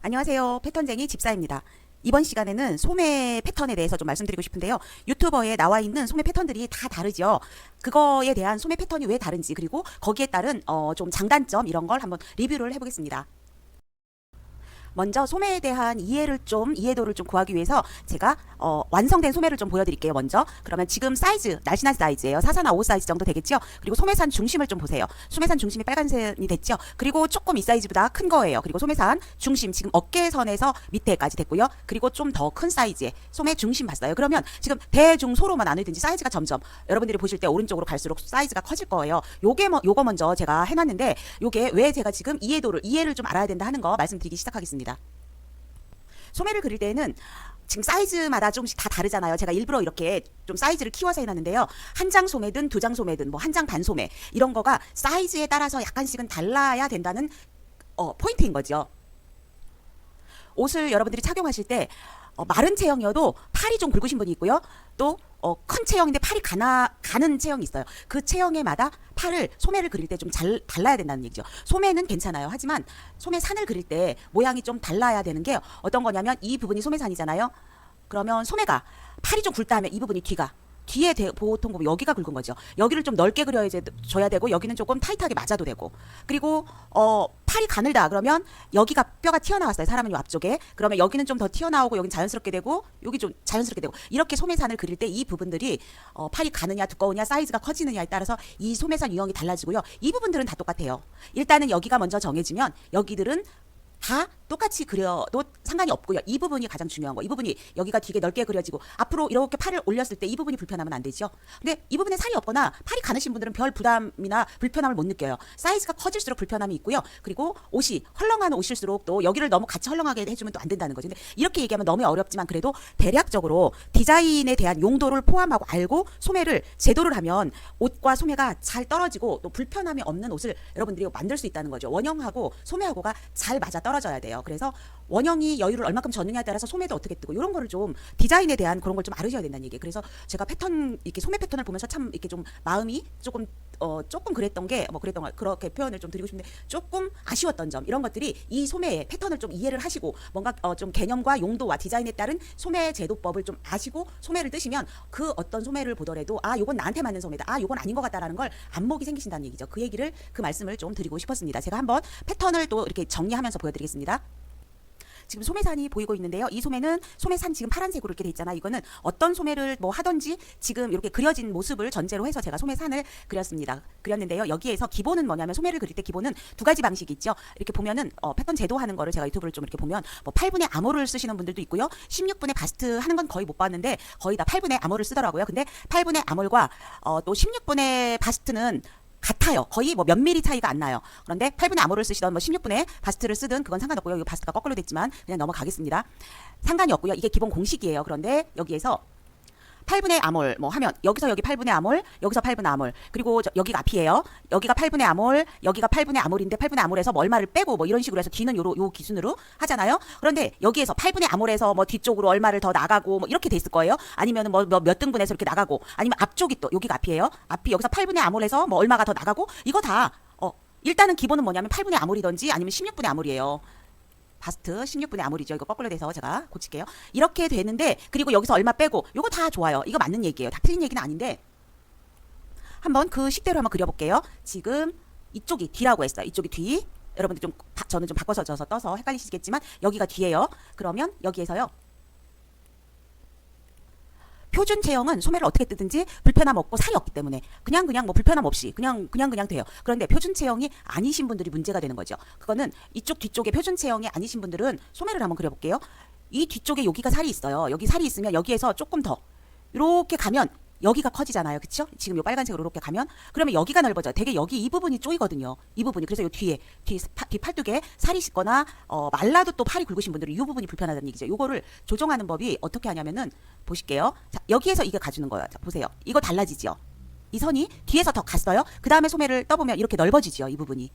안녕하세요. 패턴쟁이 집사입니다. 이번 시간에는 소매 패턴에 대해서 좀 말씀드리고 싶은데요. 유튜버에 나와 있는 소매 패턴들이 다 다르죠. 그거에 대한 소매 패턴이 왜 다른지 그리고 거기에 따른 어, 좀 장단점 이런 걸 한번 리뷰를 해보겠습니다. 먼저 소매에 대한 이해를 좀 이해도를 좀 구하기 위해서 제가 어, 완성된 소매를 좀 보여드릴게요. 먼저 그러면 지금 사이즈 날씬한 사이즈예요. 4사나 5 사이즈 정도 되겠죠. 그리고 소매산 중심을 좀 보세요. 소매산 중심이 빨간색이 됐죠. 그리고 조금 이 사이즈보다 큰 거예요. 그리고 소매산 중심 지금 어깨선에서 밑에까지 됐고요. 그리고 좀 더 큰 사이즈의 소매 중심 봤어요. 그러면 지금 대중소로만 나누든지 사이즈가 점점 여러분들이 보실 때 오른쪽으로 갈수록 사이즈가 커질 거예요. 요게 뭐 요거 먼저 제가 해놨는데 요게 왜 제가 지금 이해도를 이해를 좀 알아야 된다 하는 거 말씀드리기 시작하겠습니다. 소매를 그릴 때는 지금 사이즈마다 조금씩 다 다르잖아요. 제가 일부러 이렇게 좀 사이즈를 키워서 해놨는데요. 한 장 소매든 두 장 소매든 뭐 한 장 반 소매 이런 거가 사이즈에 따라서 약간씩은 달라야 된다는 어, 포인트인 거죠. 옷을 여러분들이 착용하실 때 어, 마른 체형이어도 팔이 좀 굵으신 분이 있고요. 또 어, 큰 체형인데 팔이 가나 가는 체형이 있어요. 그 체형에마다 팔을 소매를 그릴 때 좀 잘 달라야 된다는 얘기죠. 소매는 괜찮아요. 하지만 소매 산을 그릴 때 모양이 좀 달라야 되는 게 어떤 거냐면 이 부분이 소매산이잖아요. 그러면 소매가 팔이 좀 굵다 하면 이 부분이 뒤가 뒤에 대, 보통 보면 여기가 굵은 거죠. 여기를 좀 넓게 그려야 줘야 되고 여기는 조금 타이트하게 맞아도 되고 그리고 어 팔이 가늘다 그러면 여기가 뼈가 튀어나왔어요. 사람은 요 앞쪽에 그러면 여기는 좀 더 튀어나오고 여긴 자연스럽게 되고 여기 좀 자연스럽게 되고 이렇게 소매산을 그릴 때 이 부분들이 어 팔이 가느냐 두꺼우냐 사이즈가 커지느냐에 따라서 이 소매산 유형이 달라지고요. 이 부분들은 다 똑같아요. 일단은 여기가 먼저 정해지면 여기들은 다 똑같이 그려도 상관이 없고요. 이 부분이 가장 중요한 거. 이 부분이 여기가 되게 넓게 그려지고 앞으로 이렇게 팔을 올렸을 때 이 부분이 불편하면 안 되죠. 근데 이 부분에 살이 없거나 팔이 가느신 분들은 별 부담이나 불편함을 못 느껴요. 사이즈가 커질수록 불편함이 있고요. 그리고 옷이 헐렁한 옷일수록 또 여기를 너무 같이 헐렁하게 해주면 또 안 된다는 거죠. 근데 이렇게 얘기하면 너무 어렵지만 그래도 대략적으로 디자인에 대한 용도를 포함하고 알고 소매를 제도를 하면 옷과 소매가 잘 떨어지고 또 불편함이 없는 옷을 여러분들이 만들 수 있다는 거죠. 원형하고 소매하고가 잘 맞아 떨어져야 돼요. 그래서 원형이 여유를 얼마큼 줬느냐에 따라서 소매도 어떻게 뜨고 이런 거를 좀 디자인에 대한 그런 걸 좀 알으셔야 된다는 얘기예요. 그래서 제가 패턴 이렇게 소매 패턴을 보면서 참 이렇게 좀 마음이 조금 어 조금 그랬던 게 뭐 그랬던 거 그렇게 표현을 좀 드리고 싶은데 조금 아쉬웠던 점 이런 것들이 이 소매의 패턴을 좀 이해를 하시고 뭔가 어 좀 개념과 용도와 디자인에 따른 소매 제도법을 좀 아시고 소매를 뜨시면 그 어떤 소매를 보더라도 아 요건 나한테 맞는 소매다 아 요건 아닌 것 같다라는 걸 안목이 생기신다는 얘기죠. 그 얘기를 그 말씀을 좀 드리고 싶었습니다. 제가 한번 패턴을 또 이렇게 정리하면서 보여드리겠습니다. 지금 소매산이 보이고 있는데요. 이 소매는 소매산 지금 파란색으로 이렇게 돼 있잖아. 이거는 어떤 소매를 뭐 하던지 지금 이렇게 그려진 모습을 전제로 해서 제가 소매산을 그렸습니다. 그렸는데요. 여기에서 기본은 뭐냐면 소매를 그릴 때 기본은 두 가지 방식이 있죠. 이렇게 보면은 어, 패턴 제도하는 거를 제가 유튜브를 좀 이렇게 보면 뭐 8분의 암호를 쓰시는 분들도 있고요. 16분의 바스트 하는 건 거의 못 봤는데 거의 다 8분의 암호를 쓰더라고요. 근데 8분의 암홀과 어, 또 16분의 바스트는 같아요. 거의 뭐 몇 미리 차이가 안 나요. 그런데 8분의 암호를 쓰시던 뭐 16분의 바스트를 쓰든 그건 상관없고요. 이 바스트가 거꾸로 됐지만 그냥 넘어가겠습니다. 상관이 없고요. 이게 기본 공식이에요. 그런데 여기에서 8분의 암홀 뭐 하면 여기서 여기 8분의 암홀 여기서 8분의 암홀. 그리고 저, 여기가 앞이에요. 여기가 8분의 암홀 여기가 8분의 암홀인데 8분의 암홀에서 뭐 얼마를 빼고 뭐 이런 식으로 해서 뒤는 요로 요 기준으로 하잖아요. 그런데 여기에서 8분의 암홀에서 뭐 뒤쪽으로 얼마를 더 나가고 뭐 이렇게 돼 있을 거예요. 아니면은 뭐몇 등분해서 이렇게 나가고 아니면 앞쪽이 또 여기가 앞이에요. 앞이 여기서 8분의 암홀에서 뭐 얼마가 더 나가고 이거 다 어 일단은 기본은 뭐냐면 8분의 암홀이든지 아니면 16분의 암홀이에요 바스트 16분의 아무리죠. 이거 거꾸로 돼서 제가 고칠게요. 이렇게 되는데 그리고 여기서 얼마 빼고 이거 다 좋아요. 이거 맞는 얘기예요. 다 틀린 얘기는 아닌데 한번 그 식대로 한번 그려볼게요. 지금 이쪽이 뒤라고 했어요. 이쪽이 뒤. 여러분들 좀 바- 저는 좀 바꿔서 져서 떠서 헷갈리시겠지만 여기가 뒤예요. 그러면 여기에서요. 표준 체형은 소매를 어떻게 뜨든지 불편함 없고 살이 없기 때문에 그냥 그냥 뭐 불편함 없이 그냥 그냥 그냥 돼요. 그런데 표준 체형이 아니신 분들이 문제가 되는 거죠. 그거는 이쪽 뒤쪽에 표준 체형이 아니신 분들은 소매를 한번 그려볼게요. 이 뒤쪽에 여기가 살이 있어요. 여기 살이 있으면 여기에서 조금 더 이렇게 가면 여기가 커지잖아요. 그쵸? 지금 요 빨간색으로 이렇게 가면 그러면 여기가 넓어져요. 되게 여기 이 부분이 쪼이거든요. 이 부분이 그래서 요 뒤에 뒤, 파- 뒤 팔뚝에 살이 씻거나 어, 말라도 또 팔이 굵으신 분들은 이 부분이 불편하다는 얘기죠. 요거를 조정하는 법이 어떻게 하냐면은 보실게요. 자, 여기에서 이게 가주는 거예요. 자, 보세요. 이거 달라지죠. 이 선이 뒤에서 더 갔어요. 그 다음에 소매를 떠보면 이렇게 넓어지죠. 이 부분이.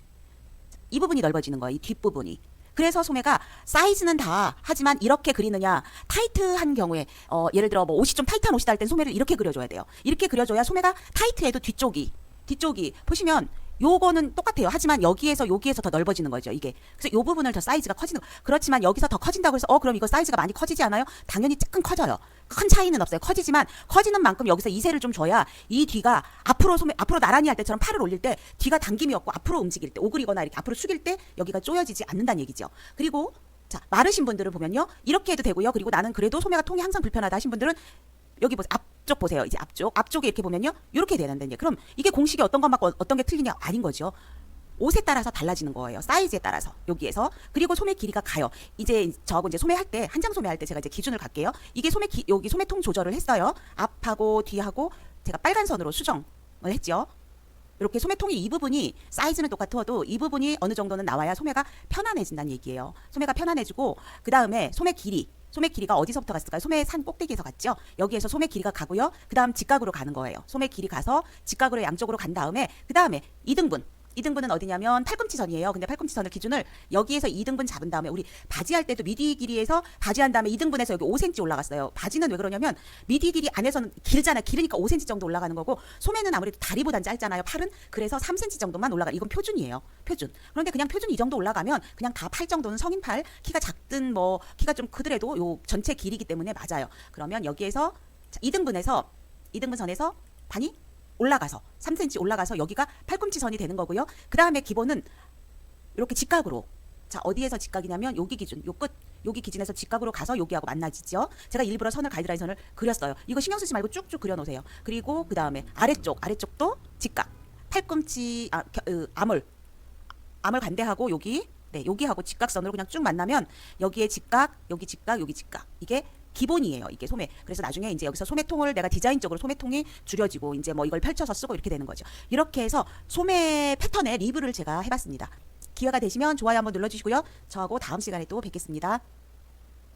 이 부분이 넓어지는 거예요. 이 뒷부분이. 그래서 소매가 사이즈는 다 하지만 이렇게 그리느냐 타이트한 경우에 어, 예를 들어 뭐 옷이 좀 타이트한 옷이다 할 땐 소매를 이렇게 그려줘야 돼요. 이렇게 그려줘야 소매가 타이트해도 뒤쪽이 뒤쪽이 보시면 요거는 똑같아요. 하지만 여기에서 여기에서 더 넓어지는 거죠. 이게. 그래서 요 부분을 더 사이즈가 커지는 거. 그렇지만 여기서 더 커진다고 해서 어 그럼 이거 사이즈가 많이 커지지 않아요? 당연히 조금 커져요. 큰 차이는 없어요. 커지지만 커지는 만큼 여기서 이세를 좀 줘야 이 뒤가 앞으로 소매 앞으로 나란히 할 때처럼 팔을 올릴 때 뒤가 당김이 없고 앞으로 움직일 때 오그리거나 이렇게 앞으로 숙일 때 여기가 쪼여지지 않는다는 얘기죠. 그리고 자 마르신 분들을 보면요 이렇게 해도 되고요. 그리고 나는 그래도 소매가 통이 항상 불편하다 하신 분들은 여기 보세요. 앞쪽 보세요. 이제 앞쪽. 앞쪽에 이렇게 보면요. 이렇게 된다는 얘기. 그럼 이게 공식이 어떤 것 맞고 어떤 게 틀리냐? 아닌 거죠. 옷에 따라서 달라지는 거예요. 사이즈에 따라서 여기에서 그리고 소매 길이가 가요. 이제 저하고 이제 소매할 때 한 장 소매할 때 제가 이제 기준을 갈게요. 이게 소매 기, 여기 소매통 조절을 했어요. 앞하고 뒤하고 제가 빨간 선으로 수정을 했죠. 이렇게 소매통이 이 부분이 사이즈는 똑같아도 이 부분이 어느 정도는 나와야 소매가 편안해진다는 얘기예요. 소매가 편안해지고 그 다음에 소매 길이 소매 길이가 어디서부터 갔을까요? 소매 산 꼭대기에서 갔죠. 여기에서 소매 길이가 가고요. 그 다음 직각으로 가는 거예요. 소매 길이 가서 직각으로 양쪽으로 간 다음에 그 다음에 2등분 2등분은 어디냐면 팔꿈치선이에요. 근데 팔꿈치선을 기준을 여기에서 2등분 잡은 다음에 우리 바지 할 때도 미디 길이에서 바지 한 다음에 2등분해서 여기 5cm 올라갔어요. 바지는 왜 그러냐면 미디 길이 안에서는 길잖아요. 길으니까 5cm 정도 올라가는 거고 소매는 아무래도 다리보단 짧잖아요. 팔은 그래서 3cm 정도만 올라가. 이건 표준이에요. 표준. 그런데 그냥 표준 이 정도 올라가면 그냥 다 팔 정도는 성인 팔 키가 작든 뭐 키가 좀 크더라도 요 전체 길이기 때문에 맞아요. 그러면 여기에서 2등분해서 2등분 선에서 반이 올라가서 3cm 올라가서 여기가 팔꿈치 선이 되는 거고요. 그 다음에 기본은 이렇게 직각으로 자 어디에서 직각이냐면 여기 기준 요끝 여기 기준에서 직각으로 가서 여기하고 만나지죠. 제가 일부러 선을 가이드라인 선을 그렸어요. 이거 신경 쓰지 말고 쭉쭉 그려놓으세요. 그리고 그 다음에 아래쪽 아래쪽도 직각 팔꿈치 아, 겨- 으, 암을 암을 반대하고 여기 네 여기하고 직각선으로 그냥 쭉 만나면 여기에 직각 여기 직각 여기 직각 이게 기본이에요 이게 소매. 그래서 나중에 이제 여기서 소매통을 내가 디자인적으로 소매통이 줄여지고 이제 뭐 이걸 펼쳐서 쓰고 이렇게 되는 거죠. 이렇게 해서 소매 패턴의 리뷰를 제가 해봤습니다. 기회가 되시면 좋아요 한번 눌러주시고요. 저하고 다음 시간에 또 뵙겠습니다